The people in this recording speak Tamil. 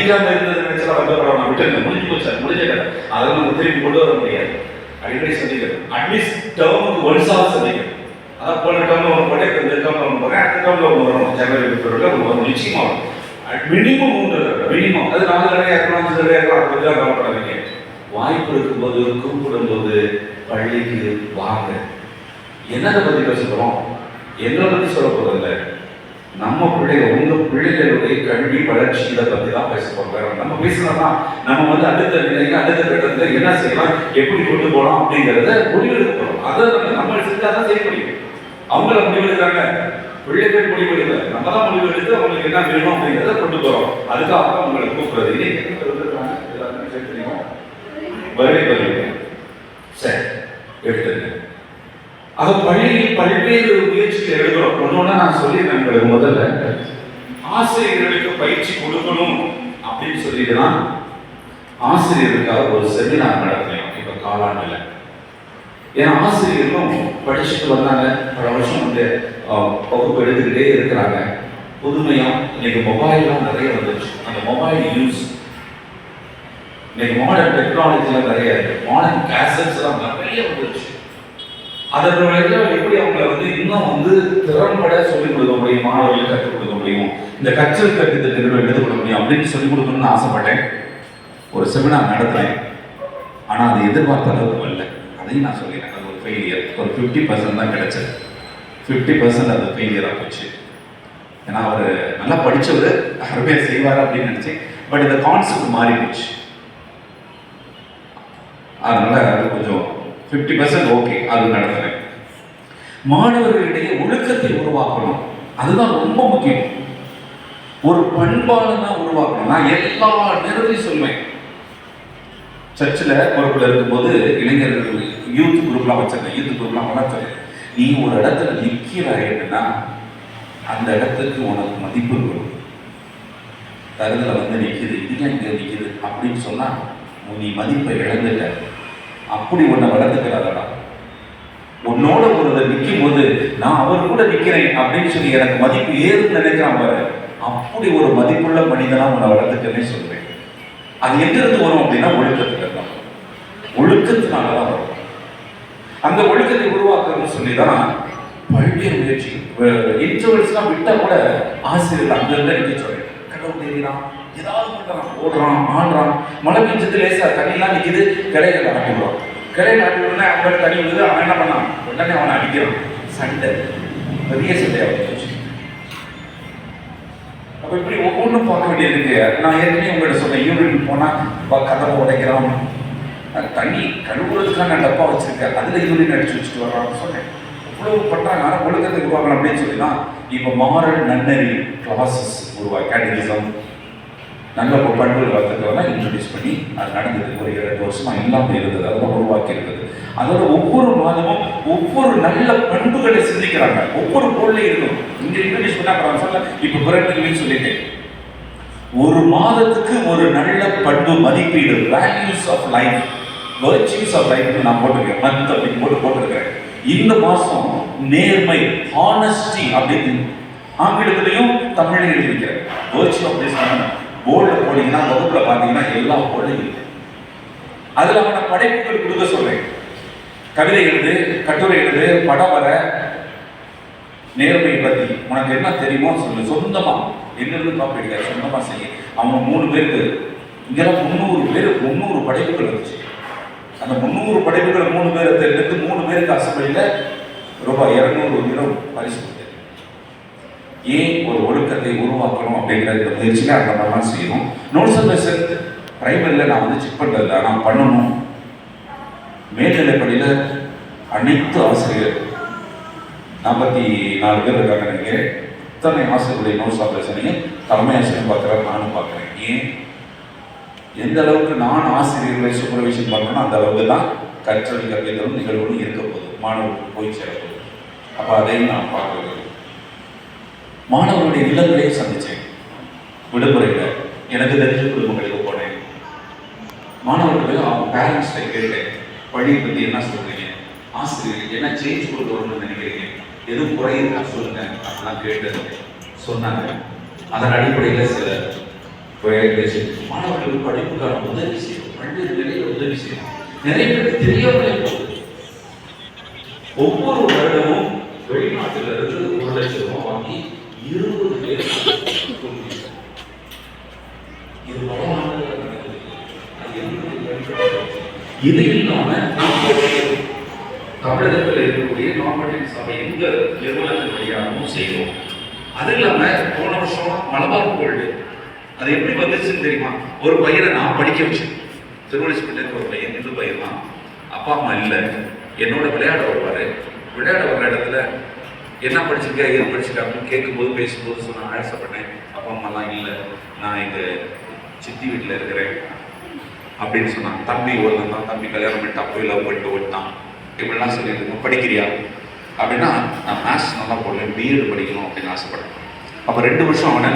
படிக்காம இருந்தது நினைச்சா முடிஞ்சு போச்சு. முடிஞ்ச கதை. அதெல்லாம் நம்ம திருப்பி கொண்டு வர முடியாது. அடிக்கடி சந்திக்கிறது அட்லீஸ்ட் டேர்முக்கு ஒன்ஸாவது சந்திக்கிறது அதான் போன டேர்ம்ல ஒன்று போட்டேன் இந்த டேர்ம்ல ஒன்று போறேன் அடுத்த டேர்ம்ல ஒன்று வரும். ஜனவரி பிப்ரவரியில் ஒன்று வரும். வரும். மினிமம் மூன்று மினிமம் அது நாலு தடவை இருக்கலாம் அஞ்சு தடவை இருக்கலாம். அதை பற்றி கவலைப்படாதீங்க. வாய்ப்பு இருக்கும்போது கூப்பிடும்போது பள்ளிக்கு வாங்க. என்னதை பற்றி பேச போகிறோம் என்ன பற்றி சொல்ல போகிறதில்ல நம்ம பிள்ளைகள் உங்க பிள்ளைகளுடைய கல்வி வளர்ச்சி இதை பத்தி தான் பேச நம்ம பேசணும்னா நம்ம வந்து அடுத்த நிலைக்கு அடுத்த கட்டத்துல என்ன செய்யலாம் எப்படி கொண்டு போகலாம் அப்படிங்கிறத முடிவெடுக்க அதை வந்து நம்ம செஞ்சால் தான் செய்ய முடியும். அவங்கள முடிவெடுக்கிறாங்க. பிள்ளைகள் முடிவெடுக்கல. நம்ம தான் முடிவெடுத்து அவங்களுக்கு என்ன வேணும் அப்படிங்கிறத கொண்டு போகிறோம் அதுக்காக தான் உங்களை கூப்பிடுறது. இன்னைக்கு எல்லாருமே வருகை வருவீங்க சரி எடுத்துருங்க அதை பள்ளியில் பல்வேறு முயற்சிகள் எடுக்கிறோம் ஒன்னொன்னா நான் சொல்லிடுறேன் உங்களுக்கு முதல்ல. ஆசிரியர்களுக்கு பயிற்சி கொடுக்கணும் அப்படின்னு சொல்லிட்டு தான் ஆசிரியருக்காக ஒரு செமினார் நடத்தினோம் இப்ப காலாண்டுல. ஏன்னா ஆசிரியர்களும் படிச்சுட்டு வந்தாங்க. பல வருஷம் வந்து அஹ், வகுப்பு எடுத்துக்கிட்டே இருக்கிறாங்க. புதுமையா இன்னைக்கு மொபைல்லாம் நிறைய வந்துச்சு அந்த மொபைல் யூஸ் இன்னைக்கு மாடர்ன் டெக்னாலஜிலாம் நிறைய இருக்கு. மாடர்ன் கேசட்ஸ் எல்லாம் நிறைய வந்துருச்சு. அதற்கு எப்படி அவங்களை வந்து இன்னும் வந்து திறம்பட சொல்லிக் கொடுக்க முடியும்? மாணவர்களுக்கு கற்றுக் கொடுக்க முடியும். இந்த கற்றல் கற்பித்தல் எடுத்துக் கொடுக்க முடியும் அப்படின்னு சொல்லிக் கொடுக்கணும்னு ஆசைப்பட்டேன். ஒரு செமினார் நடத்தினேன். ஆனால் அது எதிர்பார்த்த அளவுக்கு வரல. அதையும் நான் சொல்லிடுறேன் அது ஒரு ஃபெயிலியர் ஒரு ஃபிஃப்டி பர்சன்ட் தான் கிடைச்சது. ஃபிஃப்டி பர்சன்ட் அது ஃபெயிலியராக போச்சு. ஏன்னா அவர் நல்லா படித்தவர் அருமையாக செய்வார் அப்படின்னு நினச்சேன். பட் இந்த கான்செப்ட் மாறி போச்சு. அதனால அது கொஞ்சம் ஃபிஃப்டி பர்சன்ட் ஓகே அது மாணவர்களிடையே ஒழுக்கத்தை உருவாக்கணும். அதுதான் ரொம்ப முக்கியம். ஒரு பண்பாளனா உருவாக்கணும். நான் எல்லா நேரத்திலையும் சொல்லுவேன் சர்ச்சில் பொறுப்பில் இருக்கும்போது இளைஞர்கள் யூத் குரூப்லாம் வச்சிருக்கேன் யூத் குரூப்லாம் வளர்த்துறேன் நீ ஒரு இடத்துல நிற்கிறாயின்னா அந்த இடத்துக்கு உனக்கு மதிப்பு வரும் தருதல வந்து நிற்கிது இது இங்கே நிற்கிது அப்படின்னு சொன்னால் நீ மதிப்பை இழந்துட்ட. அப்படி உன்னை வளர்த்துக்கிறாரடா உன்னோட ஒருவர் நிற்கும் போது நான் அவர் கூட நிற்கிறேன் அப்படின்னு சொல்லி எனக்கு மதிப்பு ஏறுன்னு நினைக்கிறான் பாரு. அப்படி ஒரு மதிப்புள்ள மனிதனா உன்னை வளர்த்துட்டேன்னே சொல்றேன். அது எங்கிருந்து வரும் அப்படின்னா ஒழுக்கத்துல தான். ஒழுக்கத்தினால தான் வரும். அந்த ஒழுக்கத்தை உருவாக்குறதுன்னு சொல்லி தான் பல்வேறு முயற்சி. இன்டர்வல்ஸ்லாம் விட்டா கூட ஆசிரியர் அங்கங்க நிற்க சொல்றேன். கடவுள் தெரியுறான் ஏதாவது பண்றான் ஓடுறான் ஆடுறான் மழை பெஞ்சது லேசா தண்ணிலாம் கிடையாது கிளைகளை ஆட்டிடுவான் கிளைகளை ஆட்டிவிடனே அவங்க தண்ணி விழுது அவன் என்ன பண்ணான்? உடனே அவனை அடிக்கிறான். சண்டை. பெரிய சண்டையாக போச்சு. அப்போ இப்படி ஒவ்வொன்றும் பார்க்க வேண்டியது நான் ஏற்கனவே உங்கள்கிட்ட சொன்னேன் யூரின் போனால் ப- கதவை உடைக்கிறான். அஹ் தண்ணி கழுவுறதுக்கான டப்பா வச்சிருக்கேன். அதில் யூரின் அடிச்சு வச்சுட்டு வர்றான்னு சொன்னேன். இவ்வளவு பட்டாங்க ஆனால் ஒழுக்கத்தை உருவாக்கணும் அப்படின்னு சொல்லி தான் இப்போ மாரல் நன்னறி கிளாஸஸ் உருவா கேட்டகிசம் நல்ல இப்போ பண்புகள் வளர்த்துக்கிறதெல்லாம் இன்ட்ரடியூஸ் பண்ணி அது நடந்தது. ஒரு இரண்டு வருஷமாக இல்லாமல் இருந்தது. அதெல்லாம் உருவாக்கி இருந்தது. அதோட ஒவ்வொரு மாதமும் ஒவ்வொரு நல்ல பண்புகளை சிந்திக்கிறாங்க. ஒவ்வொரு பொருளையும் இருக்கும். இங்கே இன்ட்ரடியூஸ் பண்ணா அப்புறம் சொல்ல இப்போ பிறகு சொல்லிட்டேன் ஒரு மாதத்துக்கு ஒரு நல்ல பண்பு மதிப்பீடு values of life virtues of life நான் போட்டிருக்கேன். மந்த் அப்படின்னு போட்டு போட்டிருக்கிறேன். இந்த மாதம் நேர்மை ஹானஸ்டி அப்படின்னு ஆங்கிலத்திலையும் தமிழையும் எழுதியிருக்கிறேன். வர்ச்சி ஆஃப் திஸ் போர்டில் போனீங்கன்னா வகுப்பில் பார்த்தீங்கன்னா எல்லா போர்டும் இல்லை அதில் அவனை படைப்புகள் கொடுக்க சொல்றேன். கவிதை எழுது கட்டுரை எழுது படம் வர நேர்மையை பற்றி உனக்கு என்ன தெரியுமோ சொல்லு. சொந்தமா. என்னென்னு காப்பி சொந்தமாக சொந்தமா செய்ய. அவன் மூணு பேருக்கு இங்கெல்லாம் முந்நூறு பேர் முந்நூறு படைப்புகள் இருந்துச்சு. அந்த முந்நூறு படைப்புகள் மூணு பேர் எடுத்து மூணு பேருக்கு அசம்பிளியில் ரூபாய் இரநூறு வீதம் பரிசு ஏன் ஒரு ஒழுக்கத்தை உருவாக்கணும் அப்படிங்கிற இந்த முயற்சியில் அந்த மாதிரிலாம் செய்யணும். நோட்ஸ் லெசன் பிரைமரியில் நான் வந்து செக் பண்ணுறதில்ல நான் பண்ணணும். மேல்நிலைப்படியில் அனைத்து ஆசிரியர் நாற்பத்தி நாலு பேர் இருக்காங்க நினைக்கிறேன். இத்தனை ஆசிரியர்களுடைய நோட்ஸ் ஆபரேஷனையும் தலைமை ஆசிரியர் பார்க்குறேன் நானும் பார்க்குறேன். ஏன்? எந்த அளவுக்கு நான் ஆசிரியர்களை சூப்பர்விஷன் பண்ணுறேனோ அந்த அளவுக்கு தான் கற்றல் கற்பித்தலும் நிகழ்வுகளும் இருக்க போகுது. மாணவர்களுக்கு போய் சேர போகுது அப்போ அதையும் நான் பார்க்குறது. மாணவர்களுடைய இல்லங்களையும் சந்தித்தேன். விடுமுறையில் எனக்கு தெரிஞ்ச குடும்பங்களுக்கு போனேன். மாணவர்களுக்கு அவங்க பேரண்ட்ஸ்கிட்ட கேட்டேன் பள்ளியை பற்றி என்ன சொல்றீங்க? ஆசிரியர்கள் என்ன சேஞ்ச் கொண்டு வரணும்னு நினைக்கிறீங்க? எதுவும் குறையிருக்கா சொல்லுங்க. அப்படிலாம் கேட்டு சொன்னாங்க. அதன் அடிப்படையில் சில பிரயோகிச்சு மாணவர்களுக்கு படிப்புக்கான உதவி செய்யும் பல்வேறு நிலையில் உதவி செய்யும். நிறைய பேருக்கு தெரியாமலே போகுது. ஒவ்வொரு வருடமும் வெளிநாட்டில இருந்து ஒரு லட்சம் ரூபாய் வாங்கி இருபது பேர் இது இது இல்லாம நம்ம தமிழகத்தில் இருக்கக்கூடிய நாமக்கல் சபை எந்த நிறுவனத்தின் வழியாகவும் செய்வோம் அது இல்லாம போன வருஷம் மலபார் கோல்டு. அது எப்படி வந்துச்சுன்னு தெரியுமா? ஒரு பையனை நான் படிக்க வச்சேன். திருவள்ளுவர் ஒரு பையன் இந்து பையன் தான். அப்பா அம்மா இல்லை. என்னோட விளையாட வருவாரு. விளையாட வர்ற இடத்துல என்ன படிச்சிருக்க ஏன் படிச்சிருக்க அப்படின்னு கேட்கும்போது பேசும்போது சொன்ன ஆசைப்பட்டேன் அப்பா அம்மாலாம் இல்லை. நான் எங்கள் சித்தி வீட்டில் இருக்கிறேன் அப்படின்னு சொன்னான். தம்பி ஒருத்தன் தான் தம்பி கல்யாணம் பண்ணிட்டு அப்போ லவ் பண்ணிட்டு ஓட்டான் இப்படிலாம் சொல்லியிருக்கோம் படிக்கிறியா? அப்படின்னா நான் மேத்ஸ் நல்லா போடல பிஎட் படிக்கணும் அப்படின்னு ஆசைப்பட்டேன். அப்போ ரெண்டு வருஷம் அவனை